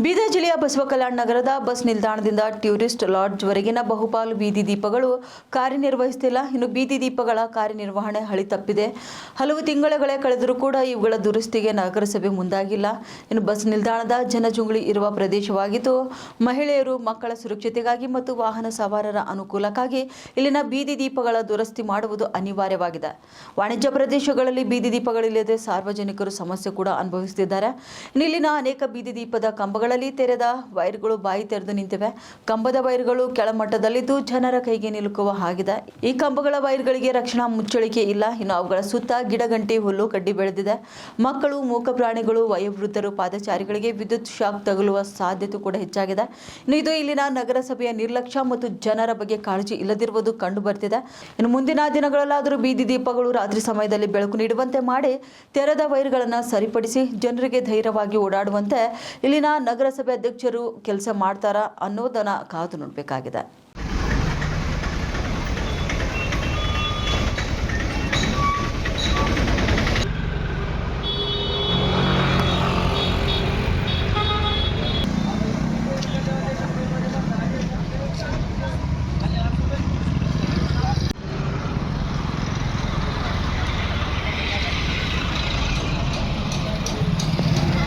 ಬೀದರ್ ಜಿಲ್ಲೆಯ ಬಸವ ಕಲ್ಯಾಣ ನಗರದ ಬಸ್ ನಿಲ್ದಾಣದಿಂದ ಟೂರಿಸ್ಟ್ ಲಾಡ್ಜ್ವರೆಗಿನ ಬಹುಪಾಲು ಬೀದಿ ದೀಪಗಳು ಕಾರ್ಯನಿರ್ವಹಿಸುತ್ತಿಲ್ಲ ಇನ್ನು ಬೀದಿ ದೀಪಗಳ ಕಾರ್ಯನಿರ್ವಹಣೆ ಹಳಿ ತಪ್ಪಿದೆ. ಹಲವು ತಿಂಗಳುಗಳೇ ಕಳೆದರೂ ಕೂಡ ಇವುಗಳ ದುರಸ್ತಿಗೆ ನಗರಸಭೆ ಮುಂದಾಗಿಲ್ಲ. ಇನ್ನು ಬಸ್ ನಿಲ್ದಾಣದ ಜನಜುಂಗುಳಿ ಇರುವ ಪ್ರದೇಶವಾಗಿದ್ದು, ಮಹಿಳೆಯರು ಮಕ್ಕಳ ಸುರಕ್ಷತೆಗಾಗಿ ಮತ್ತು ವಾಹನ ಸವಾರರ ಅನುಕೂಲಕ್ಕಾಗಿ ಇಲ್ಲಿನ ಬೀದಿ ದೀಪಗಳ ದುರಸ್ತಿ ಮಾಡುವುದು ಅನಿವಾರ್ಯವಾಗಿದೆ. ವಾಣಿಜ್ಯ ಪ್ರದೇಶಗಳಲ್ಲಿ ಬೀದಿ ದೀಪಗಳಿಲ್ಲದೆ ಸಾರ್ವಜನಿಕರು ಸಮಸ್ಯೆ ಕೂಡ ಅನುಭವಿಸುತ್ತಿದ್ದಾರೆ. ಇಲ್ಲಿನ ಅನೇಕ ಬೀದಿ ದೀಪದ ಕಂಬಗಳಲ್ಲಿ ತೆರೆದ ವೈರ್ಗಳು ಬಾಯಿ ತೆರೆದು ನಿಂತಿವೆ. ಕಂಬದ ವೈರ್ಗಳು ಕೆಳಮಟ್ಟದಲ್ಲಿದ್ದು ಜನರ ಕೈಗೆ ನಿಲುಕುವ ಹಾಗಿದೆ. ಈ ಕಂಬಗಳ ವೈರ್ಗಳಿಗೆ ರಕ್ಷಣಾ ಮುಚ್ಚಳಿಕೆ ಇಲ್ಲ. ಇನ್ನು ಅವುಗಳ ಸುತ್ತ ಗಿಡಗಂಟಿ, ಹುಲ್ಲು, ಕಡ್ಡಿ ಬೆಳೆದಿದೆ. ಮಕ್ಕಳು, ಮೂಕ ಪ್ರಾಣಿಗಳು, ವಯೋವೃದ್ಧರು, ಪಾದಚಾರಿಗಳಿಗೆ ವಿದ್ಯುತ್ ಶಾಕ್ ತಗುಲುವ ಸಾಧ್ಯತೆ ಕೂಡ ಹೆಚ್ಚಾಗಿದೆ. ಇನ್ನು ಇದು ಇಲ್ಲಿನ ನಗರಸಭೆಯ ನಿರ್ಲಕ್ಷ್ಯ ಮತ್ತು ಜನರ ಬಗ್ಗೆ ಕಾಳಜಿ ಇಲ್ಲದಿರುವುದು ಕಂಡು ಬರ್ತಿದೆ ಇನ್ನು ಮುಂದಿನ ದಿನಗಳಲ್ಲಾದರೂ ಬೀದಿ ದೀಪಗಳು ರಾತ್ರಿ ಸಮಯದಲ್ಲಿ ಬೆಳಕು ನೀಡುವಂತೆ ಮಾಡಿ ತೆರೆದ ವೈರ್ಗಳನ್ನು ಸರಿಪಡಿಸಿ ಜನರಿಗೆ ಧೈರ್ಯವಾಗಿ ಓಡಾಡುವಂತೆ ಇಲ್ಲಿನ ನಗರಸಭೆ ಅಧ್ಯಕ್ಷರು ಕೆಲಸ ಮಾಡ್ತಾರಾ ಅನ್ನೋದನ್ನ ಕಾದು ನೋಡಬೇಕಾಗಿದೆ.